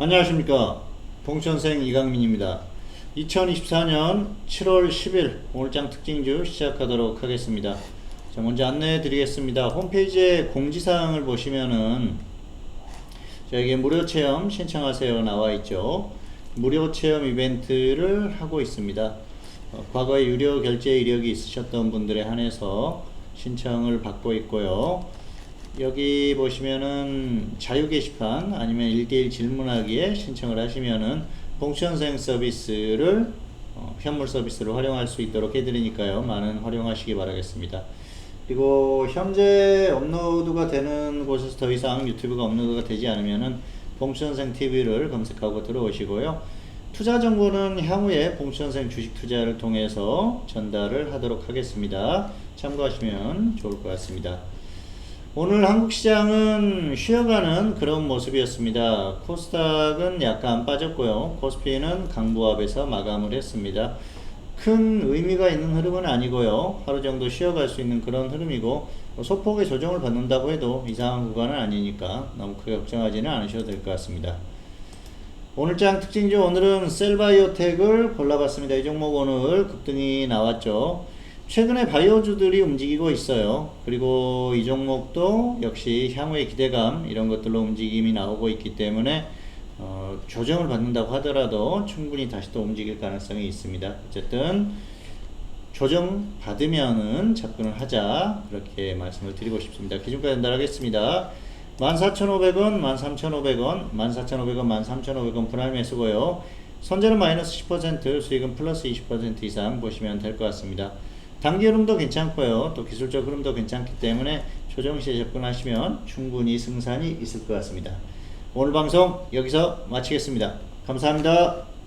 안녕하십니까. 봉천생 이강민입니다. 2024년 7월 10일 오늘장 특징주 시작하도록 하겠습니다. 자 먼저 안내해 드리겠습니다. 홈페이지에 공지사항을 보시면은 자 여기 무료 체험 신청하세요 나와 있죠. 무료 체험 이벤트를 하고 있습니다. 어, 과거에 유료 결제 이력이 있으셨던 분들에 한해서 신청을 받고 있고요 여기 보시면은 자유 게시판 아니면 1대1 질문하기에 신청을 하시면은 봉천생 서비스를 어, 현물 서비스로 활용할 수 있도록 해드리니까요. 많은 활용하시기 바라겠습니다. 그리고 현재 업로드가 되는 곳에서 더 이상 유튜브가 업로드가 되지 않으면은 봉천생 TV를 검색하고 들어오시고요. 투자 정보는 향후에 봉천생 주식 투자를 통해서 전달을 하도록 하겠습니다. 참고하시면 좋을 것 같습니다. 오늘 한국 시장은 쉬어가는 그런 모습이었습니다. 코스닥은 약간 빠졌고요. 코스피는 강보합에서 마감을 했습니다. 큰 의미가 있는 흐름은 아니고요. 하루 정도 쉬어갈 수 있는 그런 흐름이고 소폭의 조정을 받는다고 해도 이상한 구간은 아니니까 너무 크게 걱정하지는 않으셔도 될 것 같습니다. 오늘장 특징주 오늘은 셀바이오텍을 골라봤습니다. 이 종목 오늘 급등이 나왔죠. 최근에 바이오주들이 움직이고 있어요. 그리고 이 종목도 역시 향후의 기대감 이런 것들로 움직임이 나오고 있기 때문에 어, 조정을 받는다고 하더라도 충분히 다시 또 움직일 가능성이 있습니다. 어쨌든 조정 받으면은 접근을 하자 그렇게 말씀을 드리고 싶습니다. 기준가에 전달하겠습니다. 14,500원, 13,500원, 14,500원, 13,500원 분할 매수고요. 선제는 마이너스 10%, 수익은 플러스 20% 이상 보시면 될 것 같습니다. 단기 흐름도 괜찮고요. 또 기술적 흐름도 괜찮기 때문에 조정 시에 접근하시면 충분히 승산이 있을 것 같습니다. 오늘 방송 여기서 마치겠습니다. 감사합니다.